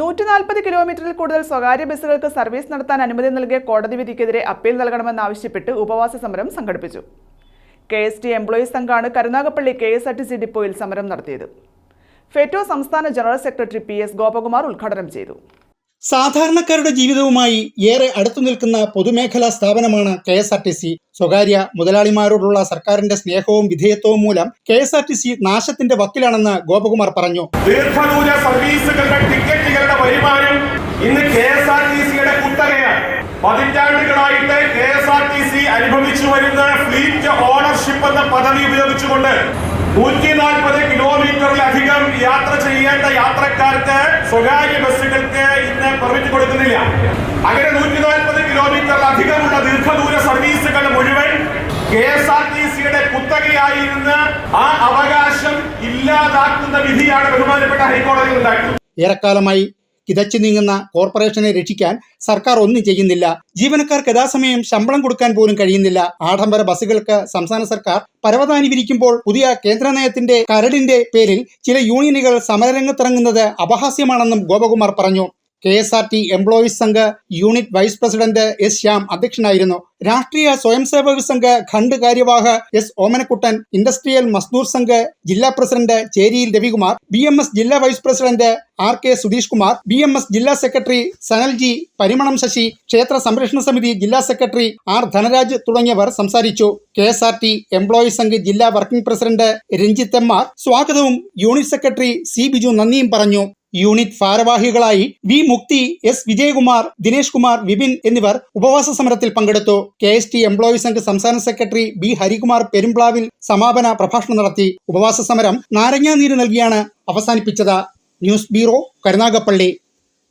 നൂറ്റി നാൽപ്പത് കിലോമീറ്ററിൽ കൂടുതൽ സ്വകാര്യ ബസ്സുകൾക്ക് സർവീസ് നടത്താൻ അനുമതി നൽകിയ കോടതി വിധിക്കെതിരെ അപ്പീൽ നൽകണമെന്നാവശ്യപ്പെട്ട് ഉപവാസ സമരം സംഘടിപ്പിച്ചു. K S T employees സംഘാണ് Karunagappally K S R T C ഡിപ്പോയിൽ സമരം നടത്തിയത്. ഫെറ്റോ സംസ്ഥാന general secretary P S Gopakumar ഉദ്ഘാടനം ചെയ്തു. സാധാരണക്കാരുടെ ജീവിതവുമായി ഏറെ അടുത്തു നിൽക്കുന്ന പൊതുമേഖലാ സ്ഥാപനമാണ് K S R T C. സ്വകാര്യ മുതലാളിമാരോടുള്ള സർക്കാരിന്റെ സ്നേഹവും വിധേയത്വവും മൂലം K S R T C നാശത്തിന്റെ വക്കിലാണെന്ന് ഗോപകുമാർ പറഞ്ഞു. ദീർഘദൂര സർവീസുകളുടെ ടിക്കറ്റുകളുടെ വരുമാനം ഇന്ന് കെ എസ് ആർ ടി സിയുടെ കുത്തകയാണ്. പതിറ്റാണ്ടുകളായിട്ട് കെ എസ് അനുഭവിച്ചു വരുന്ന ഫ്ലീറ്റ് ഓണർഷിപ്പ് എന്ന പദ്ധതി ഉപയോഗിച്ചുകൊണ്ട് നൂറ്റി നാൽപ്പത് കിലോമീറ്ററിലധികം യാത്ര ചെയ്യേണ്ട യാത്രക്കാർക്ക് സ്വകാര്യ ബസ്സുകൾക്ക് ഇന്ന് പെർമിറ്റ് കൊടുക്കുന്നില്ല. അങ്ങനെ നൂറ്റി നാൽപ്പത് കിലോമീറ്ററിലധികമുള്ള ദീർഘദൂര സർവീസുകൾ മുഴുവൻ കെ എസ് ആർ ടി സിയുടെ കുത്തകയായിരുന്ന ആ അവകാശം ഇല്ലാതാക്കുന്ന വിധിയാണ് ബഹുമാനപ്പെട്ട ഹൈക്കോടതി ഉണ്ടാക്കുന്നത് ഏറെക്കാലമായി കിതച്ചു നീങ്ങുന്ന കോർപ്പറേഷനെ രക്ഷിക്കാൻ സർക്കാർ ഒന്നും ചെയ്യുന്നില്ല. ജീവനക്കാർക്ക് യഥാസമയം ശമ്പളം കൊടുക്കാൻ പോലും കഴിയുന്നില്ല. ആഡംബര ബസ്സുകൾക്ക് സംസ്ഥാന സർക്കാർ പരവതാനി വിരിക്കുമ്പോൾ പുതിയ കേന്ദ്ര നയത്തിന്റെ കരടിന്റെ പേരിൽ ചില യൂണിയനുകൾ സമരരംഗത്തിറങ്ങുന്നത് അപഹാസ്യമാണെന്നും ഗോപകുമാർ പറഞ്ഞു. K S R T employees Sangh unit vice president S Shyam അധ്യക്ഷനായിരുന്നു. രാഷ്ട്രീയ സ്വയം സേവക സംഘ് ഖണ്ഡ് കാര്യവാഹ എസ് ഓമനക്കുട്ടൻ ഇൻഡസ്ട്രിയൽ മസ്ദൂർ സംഘ് ജില്ലാ president ചേരിയിൽ Ravikumar B M S ജില്ലാ vice president R K Sudheesh Kumar B M S ജില്ലാ സെക്രട്ടറി സനൽജി പരിമണം ശശി ക്ഷേത്ര സംരക്ഷണ സമിതി ജില്ലാ സെക്രട്ടറി ആർ ധനരാജ് തുടങ്ങിയവർ സംസാരിച്ചു. K S R T employees Sangh ജില്ലാ വർക്കിംഗ് പ്രസിഡന്റ് രഞ്ജിത്ത് എം സ്വാഗതവും യൂണിറ്റ് സെക്രട്ടറി സി ബിജു നന്ദിയും പറഞ്ഞു. യൂണിറ്റ് ഭാരവാഹികളായി വി മുക്തി എസ് വിജയകുമാർ ദിനേഷ് കുമാർ വിപിൻ എന്നിവർ ഉപവാസ സമരത്തിൽ പങ്കെടുത്തു. K S T employees Sangh സംസ്ഥാന സെക്രട്ടറി ബി ഹരികുമാർ പെരുംപ്ലാവിൽ സമാപന പ്രഭാഷണം നടത്തി. ഉപവാസ സമരം നാരങ്ങാനീര് നൽകിയാണ് അവസാനിപ്പിച്ചത്. News bureau Karunagappally.